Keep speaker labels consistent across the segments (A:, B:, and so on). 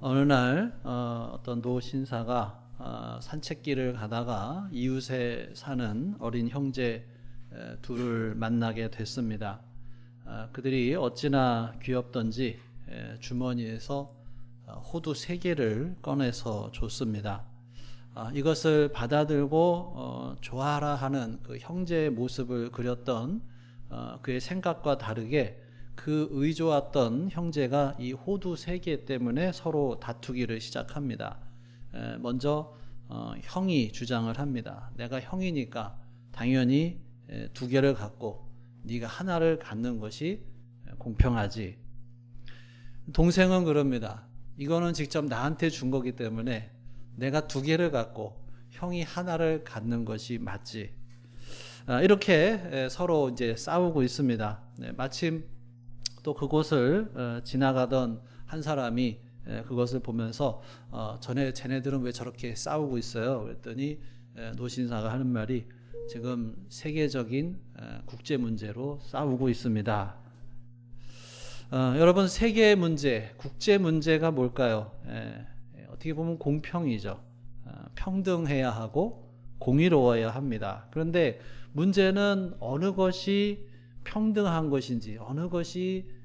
A: 어느 날 어, 어떤 노 신사가 어, 산책길을 가다가 이웃에 사는 어린 형제 에, 둘을 만나게 됐습니다. 아, 그들이 어찌나 귀엽던지 에, 주머니에서 어, 호두 세 개를 꺼내서 줬습니다. 아, 이것을 받아들고 어, 좋아라 하는 그 형제의 모습을 그렸던 어, 그의 생각과 다르게 그 의좋았던 형제가 이 호두 세 개 때문에 서로 다투기를 시작합니다. 에, 먼저 어, 형이 주장을 합니다. 내가 형이니까 당연히 에, 두 개를 갖고 네가 하나를 갖는 것이 공평하지. 동생은 그럽니다. 이거는 직접 나한테 준 거기 때문에 내가 두 개를 갖고 형이 하나를 갖는 것이 맞지. 아, 이렇게 에, 서로 이제 싸우고 있습니다. 네, 마침 또 그곳을 어, 지나가던 한 사람이 에, 그것을 보면서 어, 전에 쟤네들은 왜 저렇게 싸우고 있어요? 그랬더니 에, 노신사가 하는 말이 지금 세계적인 에, 국제 문제로 싸우고 있습니다. 어, 여러분 세계 문제, 국제 문제가 뭘까요? 어떻게 보면 공평이죠. 어, 평등해야 하고 공의로워야 합니다. 그런데 문제는 어느 것이 평등한 것인지 어느 것이 에,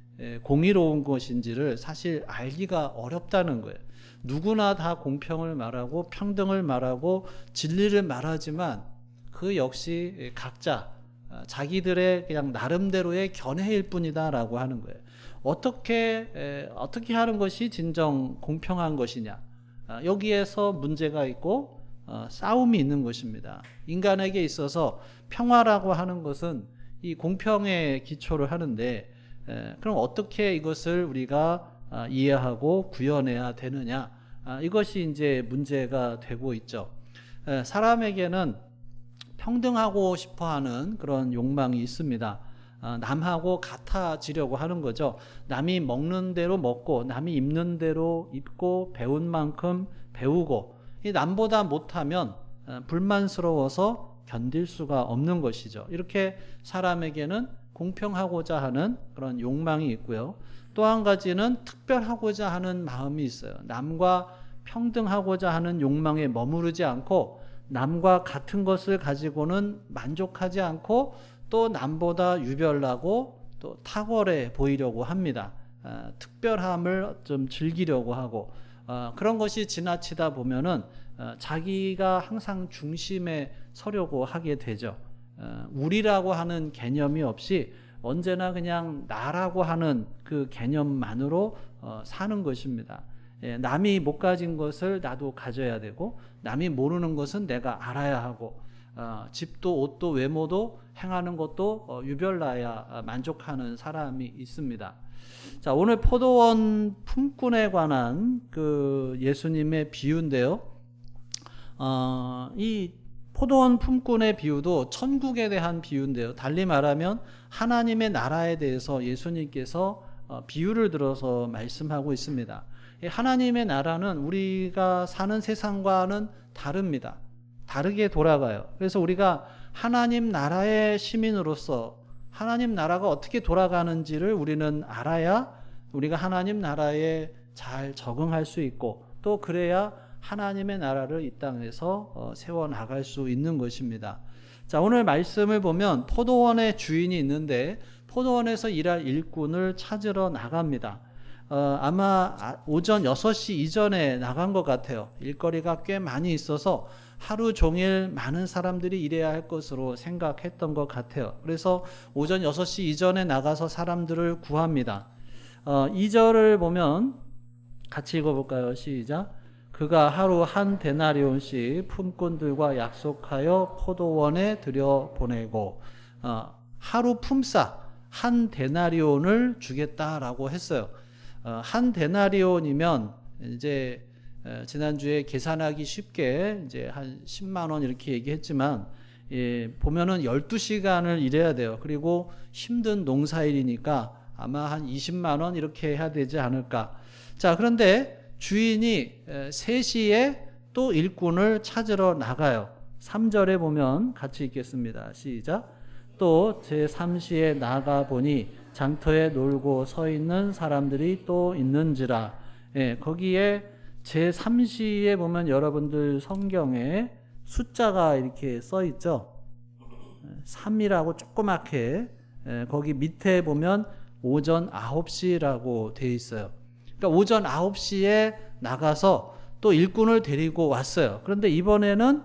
A: 공의로운 것인지를 사실 알기가 어렵다는 거예요. 누구나 다 공평을 말하고 평등을 말하고 진리를 말하지만 그 역시 각자 아, 자기들의 그냥 나름대로의 견해일 뿐이다라고 하는 거예요. 어떻게 에, 어떻게 하는 것이 진정 공평한 것이냐? 아, 여기에서 문제가 있고 어, 싸움이 있는 것입니다. 인간에게 있어서 평화라고 하는 것은 이 공평에 기초를 하는데 에, 그럼 어떻게 이것을 우리가 아, 이해하고 구현해야 되느냐? 아, 이것이 이제 문제가 되고 있죠. 에, 사람에게는 평등하고 싶어하는 그런 욕망이 있습니다. 아, 남하고 같아지려고 하는 거죠. 남이 먹는 대로 먹고, 남이 입는 대로 입고, 배운 만큼 배우고, 이 남보다 못하면 어, 불만스러워서 견딜 수가 없는 것이죠. 이렇게 사람에게는 공평하고자 하는 그런 욕망이 있고요. 또 한 가지는 특별하고자 하는 마음이 있어요. 남과 평등하고자 하는 욕망에 머무르지 않고 남과 같은 것을 가지고는 만족하지 않고 또 남보다 유별나고 또 탁월해 보이려고 합니다. 아, 특별함을 좀 즐기려고 하고 아, 그런 것이 지나치다 보면은 아, 자기가 항상 중심에 서려고 하게 되죠. 아, 우리라고 하는 개념이 없이 언제나 그냥 나라고 하는 그 개념만으로 어, 사는 것입니다. 예, 남이 못 가진 것을 나도 가져야 되고 남이 모르는 것은 내가 알아야 하고 어, 집도 옷도 외모도 행하는 것도 어, 유별나야 어, 만족하는 사람이 있습니다. 자 오늘 포도원 품꾼에 관한 그 예수님의 비유인데요. 어, 이 포도원 품꾼의 비유도 천국에 대한 비유인데요. 달리 말하면 하나님의 나라에 대해서 예수님께서 어, 비유를 들어서 말씀하고 있습니다. 이 하나님의 나라는 우리가 사는 세상과는 다릅니다. 다르게 돌아가요. 그래서 우리가 하나님 나라의 시민으로서 하나님 나라가 어떻게 돌아가는지를 우리는 알아야 우리가 하나님 나라에 잘 적응할 수 있고 또 그래야 하나님의 나라를 이 땅에서 어, 세워 나갈 수 있는 것입니다. 자, 오늘 말씀을 보면 포도원의 주인이 있는데 포도원에서 일할 일꾼을 찾으러 나갑니다. 어, 아마 아- 오전 6시 이전에 나간 것 같아요. 일거리가 꽤 많이 있어서 하루 종일 많은 사람들이 일해야 할 것으로 생각했던 것 같아요. 그래서 오전 6시 이전에 나가서 사람들을 구합니다. 어, 2절을 보면 같이 읽어볼까요? 시작. 그가 하루 한 데나리온씩 품꾼들과 약속하여 포도원에 들여 보내고 어, 하루 품삯 한 데나리온을 주겠다라고 했어요. 어, 한 데나리온이면 이제 에, 지난주에 계산하기 쉽게 이제 한 10만 원 이렇게 얘기했지만 예, 보면은 12시간을 일해야 돼요. 그리고 힘든 농사일이니까 아마 한 20만 원 이렇게 해야 되지 않을까. 자, 그런데 주인이 에, 3시에 또 일꾼을 찾으러 나가요. 3절에 보면 같이 읽겠습니다. 시작. 또 제3시에 나가 보니 장터에 놀고 서 있는 사람들이 또 있는지라 예, 거기에 제 3시에 보면 여러분들 성경에 숫자가 이렇게 써 있죠. 3이라고 조그맣게 예, 거기 밑에 보면 오전 9시라고 돼 있어요. 그러니까 오전 9시에 나가서 또 일꾼을 데리고 왔어요. 그런데 이번에는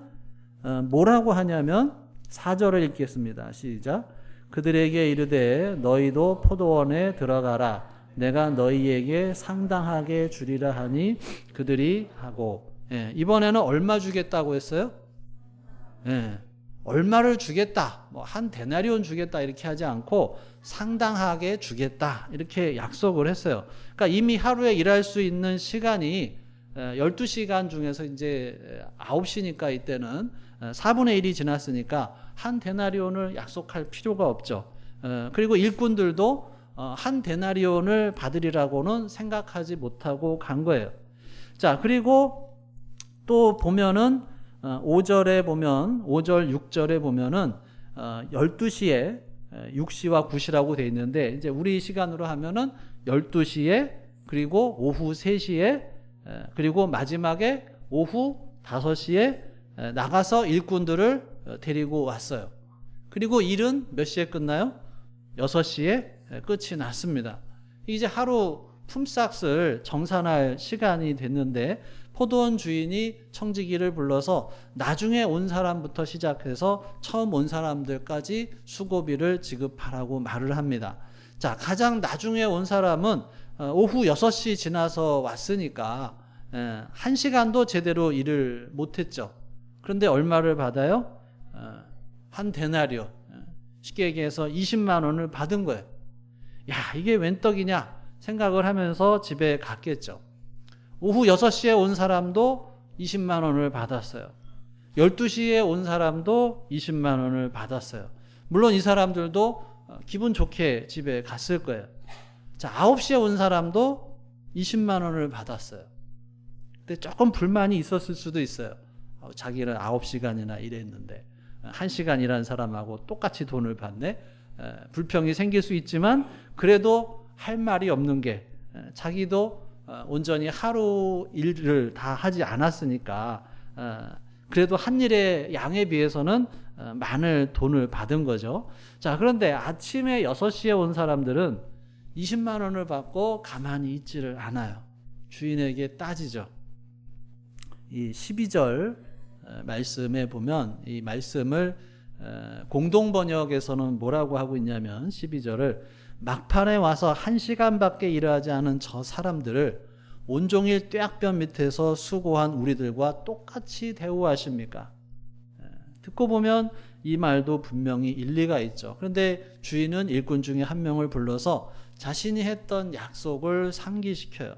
A: 어, 뭐라고 하냐면 4절을 읽겠습니다. 시작. 그들에게 이르되 너희도 포도원에 들어가라. 내가 너희에게 상당하게 주리라 하니 그들이 하고 예, 이번에는 얼마 주겠다고 했어요? 예, 얼마를 주겠다. 뭐 한 데나리온 주겠다 이렇게 하지 않고 상당하게 주겠다. 이렇게 약속을 했어요. 그러니까 이미 하루에 일할 수 있는 시간이 12시간 중에서 이제 9시니까 이때는 4분의 1이 지났으니까 한 데나리온을 약속할 필요가 없죠. 그리고 일꾼들도 어, 한 데나리온을 받으리라고는 생각하지 못하고 간 거예요. 자, 그리고 또 보면은 5절에 어, 보면 5절 6절에 보면은 12시에 어, 6시와 9시라고 돼 있는데 이제 우리 시간으로 하면은 12시에 그리고 오후 3시에 그리고 마지막에 오후 5시에 나가서 일꾼들을 데리고 왔어요. 그리고 일은 몇 시에 끝나요? 6시에 끝이 났습니다. 이제 하루 품삯을 정산할 시간이 됐는데 포도원 주인이 청지기를 불러서 나중에 온 사람부터 시작해서 처음 온 사람들까지 수고비를 지급하라고 말을 합니다. 자, 가장 나중에 온 사람은 어, 오후 6시 지나서 왔으니까 1시간도 예, 제대로 일을 못했죠. 그런데 얼마를 받아요? 어, 한 데나리오. 예, 쉽게 얘기해서 20만 원을 받은 거예요. 야, 이게 웬 떡이냐 생각을 하면서 집에 갔겠죠. 오후 6시에 온 사람도 20만 원을 받았어요. 12시에 온 사람도 20만 원을 받았어요. 물론 이 사람들도 어, 기분 좋게 집에 갔을 거예요. 자, 9시에 온 사람도 20만 원을 받았어요. 근데 조금 불만이 있었을 수도 있어요. 어, 자기는 9시간이나 일했는데 1시간 일한 사람하고 똑같이 돈을 받네. 불평이 생길 수 있지만 그래도 할 말이 없는 게 자기도 어, 온전히 하루 일을 다 하지 않았으니까 어, 그래도 한 일의 양에 비해서는 어, 많은 돈을 받은 거죠. 자, 그런데 아침에 6시에 온 사람들은 20만 원을 받고 가만히 있지를 않아요. 주인에게 따지죠. 이 12절 말씀에 보면 이 말씀을 공동 번역에서는 뭐라고 하고 있냐면 12절을 막판에 와서 한 시간밖에 일하지 않은 저 사람들을 온종일 뙤약변 밑에서 수고한 우리들과 똑같이 대우하십니까? 듣고 보면 이 말도 분명히 일리가 있죠. 그런데 주인은 일꾼 중에 한 명을 불러서 자신이 했던 약속을 상기시켜요.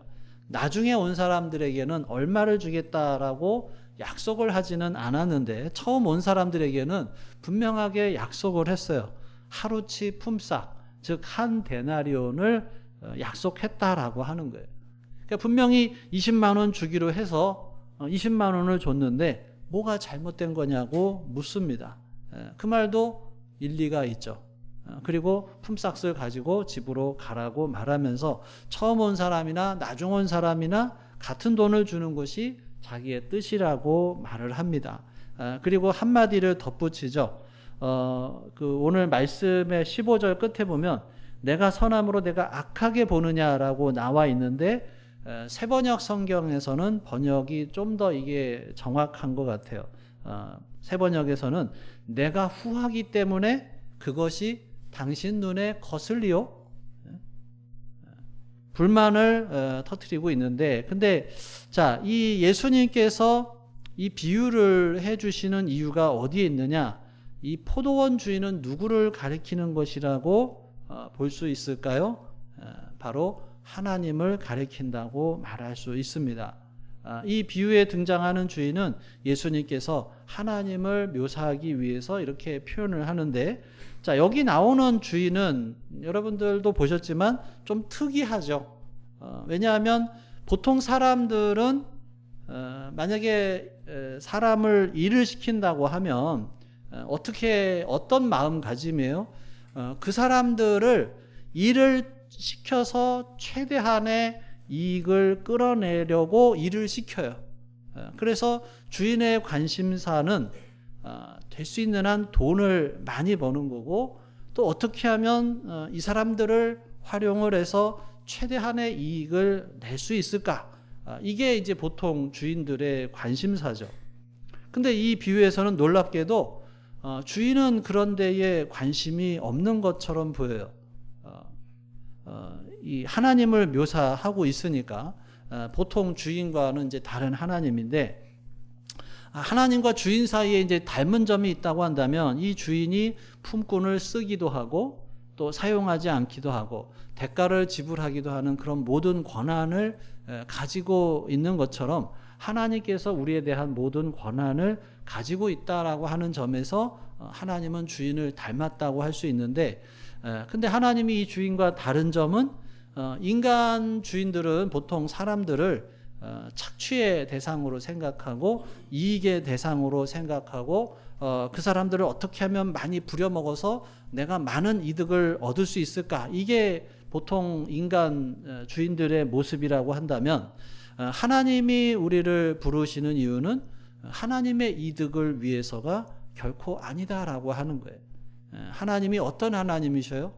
A: 나중에 온 사람들에게는 얼마를 주겠다라고 약속을 하지는 않았는데 처음 온 사람들에게는 분명하게 약속을 했어요. 하루치 품삯, 즉 한 데나리온을 어, 약속했다라고 하는 거예요. 그러니까 분명히 20만 원 주기로 해서 20만 어, 원을 줬는데 뭐가 잘못된 거냐고 묻습니다. 예, 그 말도 일리가 있죠. 어, 그리고 품삯을 가지고 집으로 가라고 말하면서 처음 온 사람이나 나중 온 사람이나 같은 돈을 주는 것이 자기의 뜻이라고 말을 합니다. 아, 그리고 한마디를 덧붙이죠. 어, 그 오늘 말씀의 15절 끝에 보면 내가 선함으로 내가 악하게 보느냐라고 나와 있는데 세 번역 성경에서는 번역이 좀 더 이게 정확한 것 같아요. 어, 세 번역에서는 내가 후하기 때문에 그것이 당신 눈에 거슬리요. 불만을 어, 터트리고 있는데 근데 자, 이 예수님께서 이 비유를 해 주시는 이유가 어디에 있느냐? 이 포도원 주인은 누구를 가리키는 것이라고 어, 볼수 있을까요? 어, 바로 하나님을 가리킨다고 말할 수 있습니다. 아, 이 비유에 등장하는 주인은 예수님께서 하나님을 묘사하기 위해서 이렇게 표현을 하는데 자, 여기 나오는 주인은 여러분들도 보셨지만 좀 특이하죠. 어, 왜냐하면 보통 사람들은 어, 만약에 사람을 일을 시킨다고 하면 어, 어떻게 어떤 마음가짐이에요? 어, 그 사람들을 일을 시켜서 최대한의 이익을 끌어내려고 일을 시켜요. 어, 그래서 주인의 관심사는 어, 될수 있는 한 돈을 많이 버는 거고 또 어떻게 하면 어, 이 사람들을 활용을 해서 최대한의 이익을 낼 수 있을까? 아, 이게 이제 보통 주인들의 관심사죠. 근데 이 비유에서는 놀랍게도 어, 주인은 그런 데에 관심이 없는 것처럼 보여요. 어, 어, 이 하나님을 묘사하고 있으니까 어, 보통 주인과는 이제 다른 하나님인데 아, 하나님과 주인 사이에 이제 닮은 점이 있다고 한다면 이 주인이 품꾼을 쓰기도 하고 또 사용하지 않기도 하고 대가를 지불하기도 하는 그런 모든 권한을 에, 가지고 있는 것처럼 하나님께서 우리에 대한 모든 권한을 가지고 있다라고 하는 점에서 어, 하나님은 주인을 닮았다고 할 수 있는데 에, 근데 하나님이 이 주인과 다른 점은 어, 인간 주인들은 보통 사람들을 어, 착취의 대상으로 생각하고 이익의 대상으로 생각하고 어, 그 사람들을 어떻게 하면 많이 부려먹어서 내가 많은 이득을 얻을 수 있을까? 이게 보통 인간 어, 주인들의 모습이라고 한다면 어, 하나님이 우리를 부르시는 이유는 하나님의 이득을 위해서가 결코 아니다라고 하는 거예요. 에, 하나님이 어떤 하나님이셔요?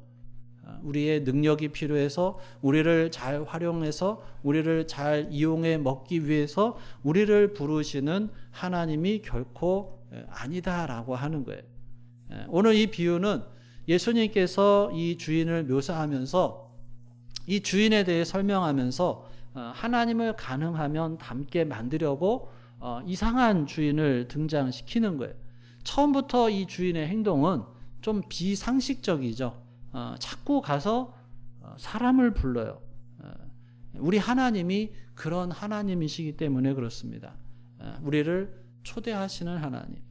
A: 어, 우리의 능력이 필요해서 우리를 잘 활용해서 우리를 잘 이용해 먹기 위해서 우리를 부르시는 하나님이 결코 에, 아니다라고 하는 거예요. 에, 오늘 이 비유는 예수님께서 이 주인을 묘사하면서 이 주인에 대해 설명하면서 어, 하나님을 가능하면 닮게 만들려고 어, 이상한 주인을 등장시키는 거예요. 처음부터 이 주인의 행동은 좀 비상식적이죠. 어, 자꾸 가서 어, 사람을 불러요. 어, 우리 하나님이 그런 하나님이시기 때문에 그렇습니다. 어, 우리를 초대하시는 하나님.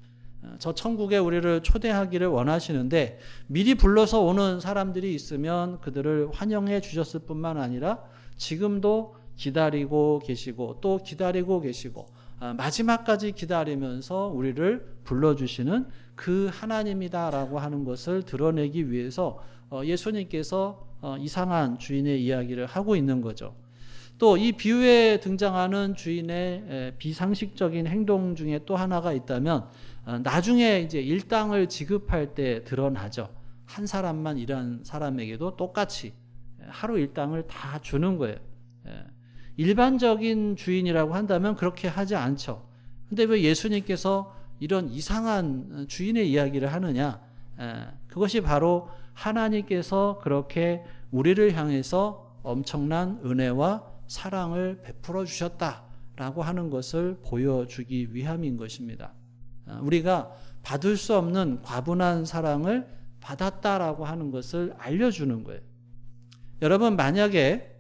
A: 어, 저 천국에 우리를 초대하기를 원하시는데 미리 불러서 오는 사람들이 있으면 그들을 환영해 주셨을 뿐만 아니라 지금도 기다리고 계시고 또 기다리고 계시고 아, 마지막까지 기다리면서 우리를 불러주시는 그 하나님이다라고 하는 것을 드러내기 위해서 어, 예수님께서 어, 이상한 주인의 이야기를 하고 있는 거죠. 또 이 비유에 등장하는 주인의 에, 비상식적인 행동 중에 또 하나가 있다면 어, 나중에 이제 일당을 지급할 때 드러나죠. 한 사람만 일한 사람에게도 똑같이 하루 일당을 다 주는 거예요. 예. 일반적인 주인이라고 한다면 그렇게 하지 않죠. 근데 왜 예수님께서 이런 이상한 주인의 이야기를 하느냐? 에, 그것이 바로 하나님께서 그렇게 우리를 향해서 엄청난 은혜와 사랑을 베풀어 주셨다라고 하는 것을 보여주기 위함인 것입니다. 아, 우리가 받을 수 없는 과분한 사랑을 받았다라고 하는 것을 알려주는 거예요. 여러분, 만약에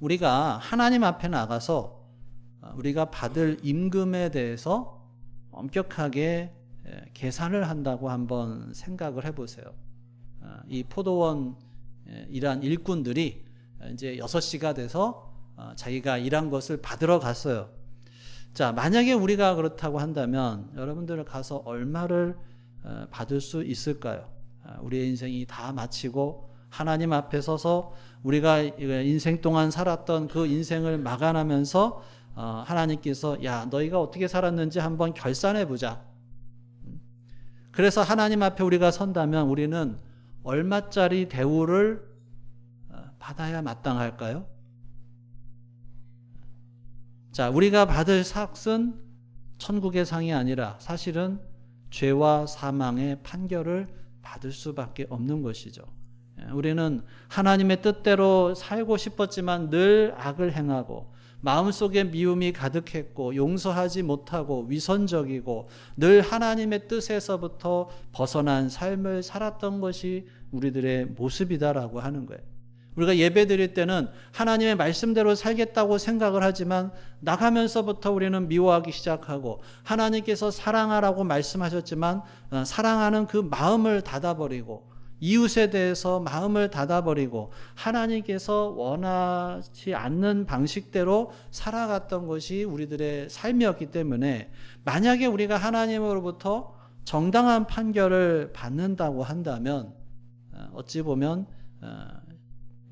A: 우리가 하나님 앞에 나가서 우리가 받을 임금에 대해서 엄격하게 계산을 한다고 한번 생각을 해보세요. 아, 이 포도원 일한 일꾼들이 이제 6시가 돼서 어, 자기가 일한 것을 받으러 갔어요. 자, 만약에 우리가 그렇다고 한다면 여러분들 가서 얼마를 어, 받을 수 있을까요? 아, 우리의 인생이 다 마치고 하나님 앞에 서서 우리가 인생 동안 살았던 그 인생을 마감하면서 어, 하나님께서 야 너희가 어떻게 살았는지 한번 결산해 보자. 그래서 하나님 앞에 우리가 선다면 우리는 얼마짜리 대우를 어, 받아야 마땅할까요? 자, 우리가 받을 삭은 천국의 상이 아니라 사실은 죄와 사망의 판결을 받을 수밖에 없는 것이죠. 예, 우리는 하나님의 뜻대로 살고 싶었지만 늘 악을 행하고 마음속에 미움이 가득했고 용서하지 못하고 위선적이고 늘 하나님의 뜻에서부터 벗어난 삶을 살았던 것이 우리들의 모습이다라고 하는 거예요. 우리가 예배 드릴 때는 하나님의 말씀대로 살겠다고 생각을 하지만 나가면서부터 우리는 미워하기 시작하고 하나님께서 사랑하라고 말씀하셨지만 어, 사랑하는 그 마음을 닫아버리고 이웃에 대해서 마음을 닫아버리고 하나님께서 원하지 않는 방식대로 살아갔던 것이 우리들의 삶이었기 때문에 만약에 우리가 하나님으로부터 정당한 판결을 받는다고 한다면 어, 어찌 보면 어,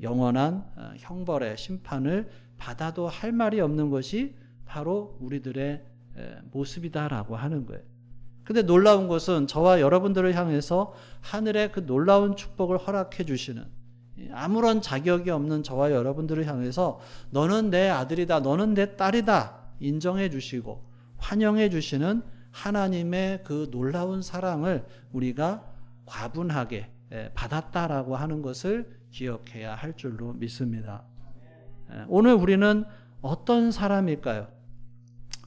A: 영원한 어, 형벌의 심판을 받아도 할 말이 없는 것이 바로 우리들의 에, 모습이다라고 하는 거예요. 근데 놀라운 것은 저와 여러분들을 향해서 하늘의 그 놀라운 축복을 허락해 주시는 아무런 자격이 없는 저와 여러분들을 향해서 너는 내 아들이다, 너는 내 딸이다 인정해 주시고 환영해 주시는 하나님의 그 놀라운 사랑을 우리가 과분하게 예, 받았다라고 하는 것을 기억해야 할 줄로 믿습니다. 예, 오늘 우리는 어떤 사람일까요?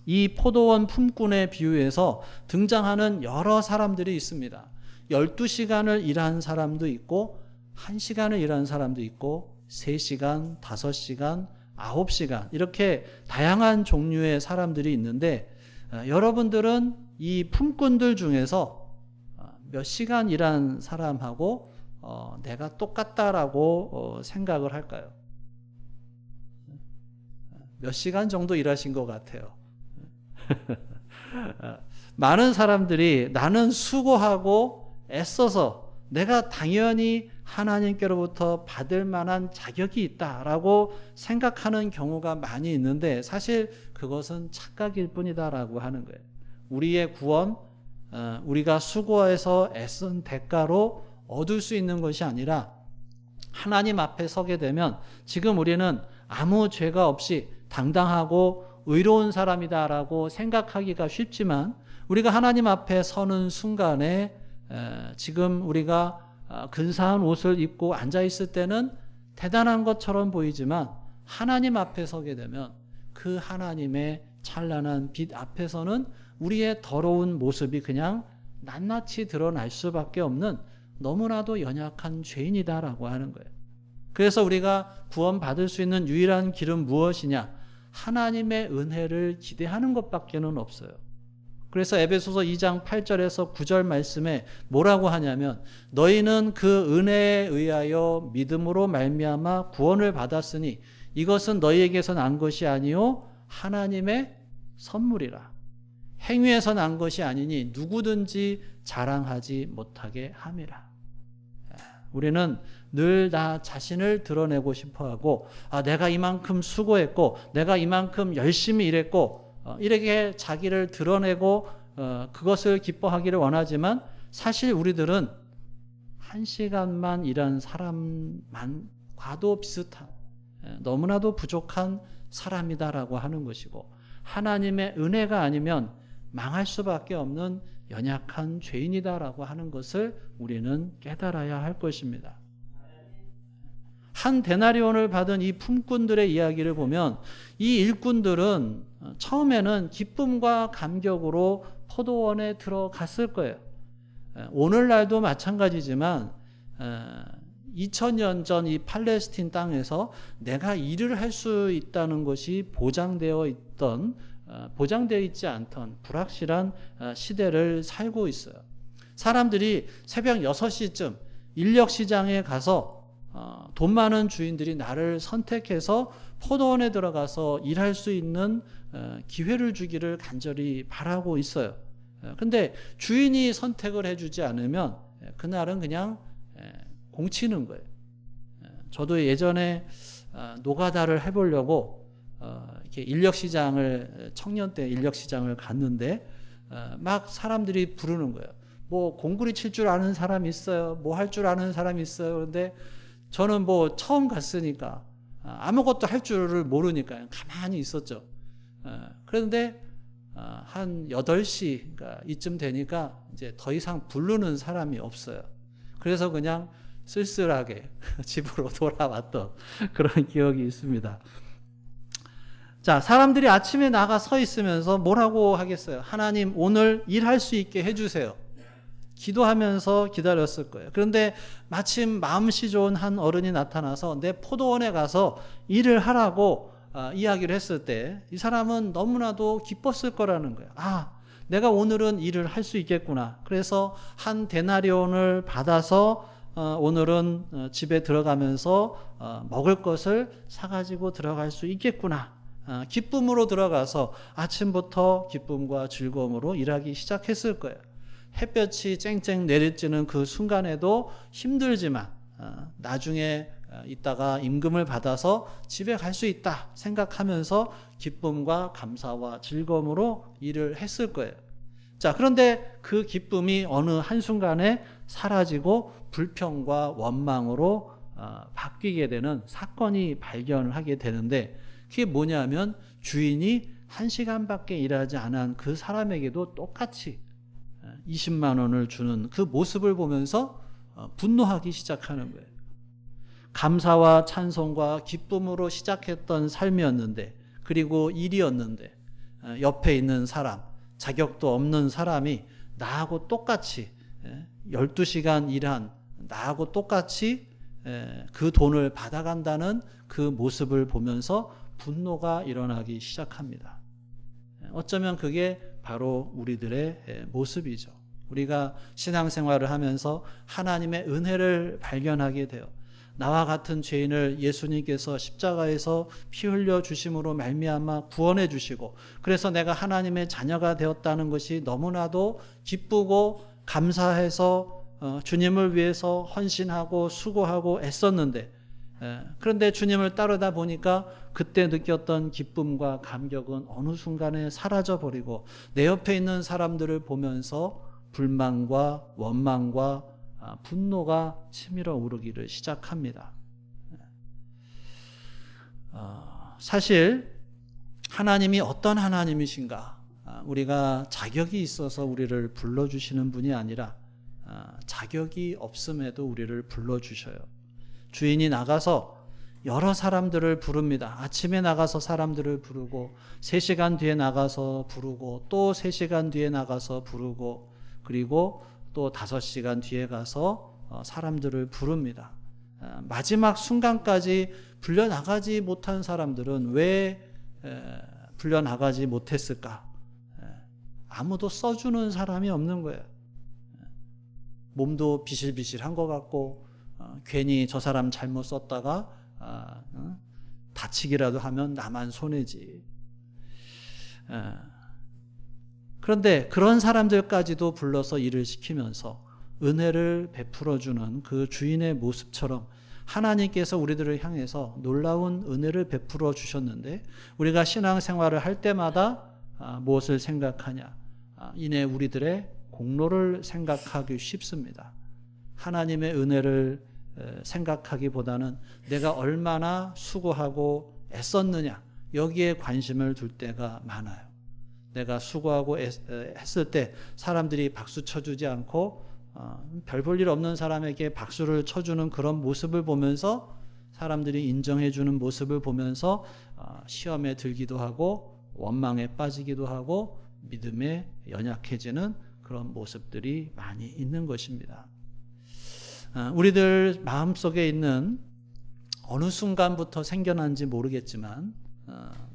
A: 이 포도원 품꾼의 비유에서 등장하는 여러 사람들이 있습니다. 12시간을 일한 사람도 있고, 1시간을 일한 사람도 있고, 3시간, 5시간, 9시간, 이렇게 다양한 종류의 사람들이 있는데, 어, 여러분들은 이 품꾼들 중에서 어, 몇 시간 일한 사람하고 어, 내가 똑같다라고 어, 생각을 할까요? 몇 시간 정도 일하신 것 같아요. 많은 사람들이 나는 수고하고 애써서 내가 당연히 하나님께로부터 받을 만한 자격이 있다라고 생각하는 경우가 많이 있는데 사실 그것은 착각일 뿐이다라고 하는 거예요. 우리의 구원, 어, 우리가 수고해서 애쓴 대가로 얻을 수 있는 것이 아니라 하나님 앞에 서게 되면 지금 우리는 아무 죄가 없이 당당하고 의로운 사람이다라고 생각하기가 쉽지만 우리가 하나님 앞에 서는 순간에 지금 우리가 아, 근사한 옷을 입고 앉아 있을 때는 대단한 것처럼 보이지만 하나님 앞에 서게 되면 그 하나님의 찬란한 빛 앞에서는 우리의 더러운 모습이 그냥 낱낱이 드러날 수밖에 없는 너무나도 연약한 죄인이다라고 하는 거예요. 그래서 우리가 구원받을 수 있는 유일한 길은 무엇이냐? 하나님의 은혜를 기대하는 것밖에는 없어요. 그래서 에베소서 2장 8절에서 9절 말씀에 뭐라고 하냐면 너희는 그 은혜에 의하여 믿음으로 말미암아 구원을 받았으니 이것은 너희에게서 난 것이 아니요 하나님의 선물이라. 행위에서 난 것이 아니니 누구든지 자랑하지 못하게 함이라. 우리는 늘 나 자신을 드러내고 싶어 하고, 아, 내가 이만큼 수고했고, 내가 이만큼 열심히 일했고, 어, 이렇게 자기를 드러내고, 어, 그것을 기뻐하기를 원하지만, 사실 우리들은 한 시간만 일한 사람만 과도 비슷한, 예, 너무나도 부족한 사람이다라고 하는 것이고, 하나님의 은혜가 아니면 망할 수밖에 없는 연약한 죄인이다라고 하는 것을 우리는 깨달아야 할 것입니다. 한 데나리온을 받은 이 품꾼들의 이야기를 보면 이 일꾼들은 처음에는 기쁨과 감격으로 포도원에 들어갔을 거예요. 오늘날도 마찬가지지만 2000년 전 이 팔레스틴 땅에서 내가 일을 할 수 있다는 것이 보장되어 있던 어, 보장되어 있지 않던 불확실한 어, 시대를 살고 있어요. 사람들이 새벽 6시쯤 인력 시장에 가서 어, 돈 많은 주인들이 나를 선택해서 포도원에 들어가서 일할 수 있는 기회를 주기를 간절히 바라고 있어요. 근데 주인이 선택을 해주지 않으면 그날은 그냥 공치는 거예요. 저도 예전에 노가다를 해보려고 이렇게 인력 시장을 청년 때 인력 시장을 갔는데 어, 막 사람들이 부르는 거예요. 뭐 공구리 칠 줄 아는 사람 있어요. 뭐 할 줄 아는 사람 있어요. 그런데 저는 뭐 처음 갔으니까 어, 아무것도 할 줄을 모르니까 가만히 있었죠. 어, 그런데 한 8시 그러니까 이쯤 되니까 이제 더 이상 부르는 사람이 없어요. 그래서 그냥 쓸쓸하게 집으로 돌아왔던 그런 기억이 있습니다. 자, 사람들이 아침에 나가 서 있으면서 뭐라고 하겠어요? 하나님, 오늘 일할 수 있게 해주세요. 기도하면서 기다렸을 거예요. 그런데 마침 마음씨 좋은 한 어른이 나타나서 내 포도원에 가서 일을 하라고 어, 이야기를 했을 때 이 사람은 너무나도 기뻤을 거라는 거예요. 아, 내가 오늘은 일을 할 수 있겠구나. 그래서 한 데나리온을 받아서 어, 오늘은 어, 집에 들어가면서 어, 먹을 것을 사가지고 들어갈 수 있겠구나. 아, 기쁨으로 들어가서 아침부터 기쁨과 즐거움으로 일하기 시작했을 거예요. 햇볕이 쨍쨍 내리쬐는 그 순간에도 힘들지만 아, 나중에 어, 있다가 임금을 받아서 집에 갈 수 있다 생각하면서 기쁨과 감사와 즐거움으로 일을 했을 거예요. 자, 그런데 그 기쁨이 어느 한순간에 사라지고 불평과 원망으로 어, 바뀌게 되는 사건이 발견을 하게 되는데 그게 뭐냐면 주인이 한 시간밖에 일하지 않은 그 사람에게도 똑같이 20만 원을 주는 그 모습을 보면서 어, 분노하기 시작하는 거예요. 감사와 찬송과 기쁨으로 시작했던 삶이었는데 그리고 일이었는데 어, 옆에 있는 사람 자격도 없는 사람이 나하고 똑같이 12시간 일한 나하고 똑같이 그 돈을 받아간다는 그 모습을 보면서 분노가 일어나기 시작합니다. 어쩌면 그게 바로 우리들의 모습이죠. 우리가 신앙생활을 하면서 하나님의 은혜를 발견하게 돼요. 나와 같은 죄인을 예수님께서 십자가에서 피 흘려 주심으로 말미암아 구원해 주시고 그래서 내가 하나님의 자녀가 되었다는 것이 너무나도 기쁘고 감사해서 어, 주님을 위해서 헌신하고 수고하고 애썼는데 그런데 주님을 따르다 보니까 그때 느꼈던 기쁨과 감격은 어느 순간에 사라져 버리고 내 옆에 있는 사람들을 보면서 불만과 원망과 아, 분노가 치밀어 오르기를 시작합니다. 어, 사실 하나님이 어떤 하나님이신가? 아, 우리가 자격이 있어서 우리를 불러주시는 분이 아니라 아, 자격이 없음에도 우리를 불러주셔요. 주인이 나가서 여러 사람들을 부릅니다. 아침에 나가서 사람들을 부르고, 3시간 뒤에 나가서 부르고, 또 3시간 뒤에 나가서 부르고, 그리고 또 다섯 시간 뒤에 가서 어, 사람들을 부릅니다. 어, 마지막 순간까지 불려 나가지 못한 사람들은 왜 불려 나가지 못했을까? 아무도 써주는 사람이 없는 거예요. 몸도 비실비실한 것 같고 어, 괜히 저 사람 잘못 썼다가 아, 다치기라도 하면 나만 손해지. 그런데 그런 사람들까지도 불러서 일을 시키면서 은혜를 베풀어 주는 그 주인의 모습처럼 하나님께서 우리들을 향해서 놀라운 은혜를 베풀어 주셨는데 우리가 신앙생활을 할 때마다 아, 무엇을 생각하냐? 아, 이내 우리들의 공로를 생각하기 쉽습니다. 하나님의 은혜를 생각하기보다는 내가 얼마나 수고하고 애썼느냐 여기에 관심을 둘 때가 많아요. 내가 수고하고 했을 때 사람들이 박수 쳐주지 않고 어, 별볼 일 없는 사람에게 박수를 쳐주는 그런 모습을 보면서 사람들이 인정해주는 모습을 보면서 어, 시험에 들기도 하고 원망에 빠지기도 하고 믿음에 연약해지는 그런 모습들이 많이 있는 것입니다. 어, 우리들 마음속에 있는 어느 순간부터 생겨난지 모르겠지만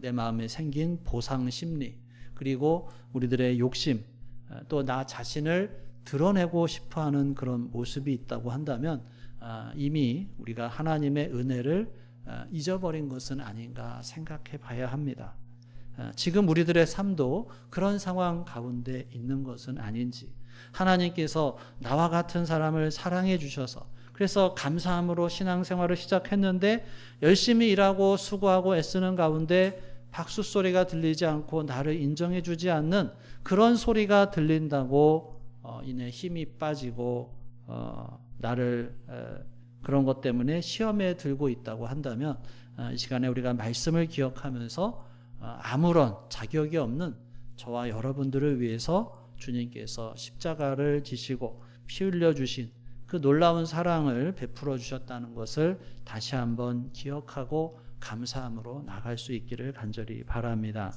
A: 내 마음에 생긴 보상 심리 그리고 우리들의 욕심, 어, 또나 자신을 드러내고 싶어 하는 그런 모습이 있다고 한다면 아, 이미 우리가 하나님의 은혜를 어, 잊어버린 것은 아닌가 생각해 봐야 합니다. 어, 지금 우리들의 삶도 그런 상황 가운데 있는 것은 아닌지 하나님께서 나와 같은 사람을 사랑해 주셔서 그래서 감사함으로 신앙생활을 시작했는데 열심히 일하고 수고하고 애쓰는 가운데 박수 소리가 들리지 않고 나를 인정해 주지 않는 그런 소리가 들린다고 어, 이내 힘이 빠지고 어, 나를 에, 그런 것 때문에 시험에 들고 있다고 한다면 어, 이 시간에 우리가 말씀을 기억하면서 어, 아무런 자격이 없는 저와 여러분들을 위해서 주님께서 십자가를 지시고 피 흘려 주신 그 놀라운 사랑을 베풀어 주셨다는 것을 다시 한번 기억하고 감사함으로 나갈 수 있기를 간절히 바랍니다.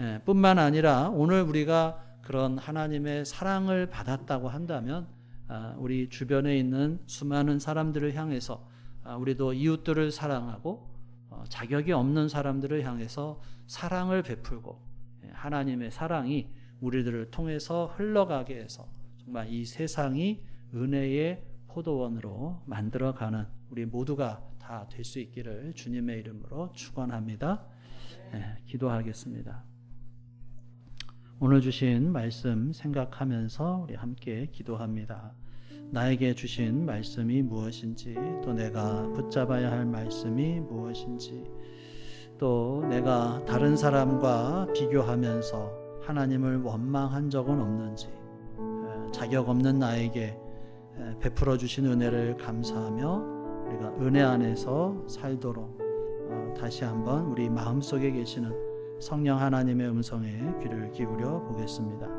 A: 예, 뿐만 아니라 오늘 우리가 그런 하나님의 사랑을 받았다고 한다면 아, 우리 주변에 있는 수많은 사람들을 향해서 아, 우리도 이웃들을 사랑하고 어, 자격이 없는 사람들을 향해서 사랑을 베풀고 예, 하나님의 사랑이 우리들을 통해서 흘러가게 해서 정말 이 세상이 은혜의 포도원으로 만들어가는 우리 모두가 다 될 수 있기를 주님의 이름으로 축원합니다. 네, 기도하겠습니다. 오늘 주신 말씀 생각하면서 우리 함께 기도합니다. 나에게 주신 말씀이 무엇인지 또 내가 붙잡아야 할 말씀이 무엇인지 또 내가 다른 사람과 비교하면서 하나님을 원망한 적은 없는지 에, 자격 없는 나에게 에, 베풀어 주신 은혜를 감사하며 우리가 은혜 안에서 살도록 어, 다시 한번 우리 마음속에 계시는 성령 하나님의 음성에 귀를 기울여 보겠습니다.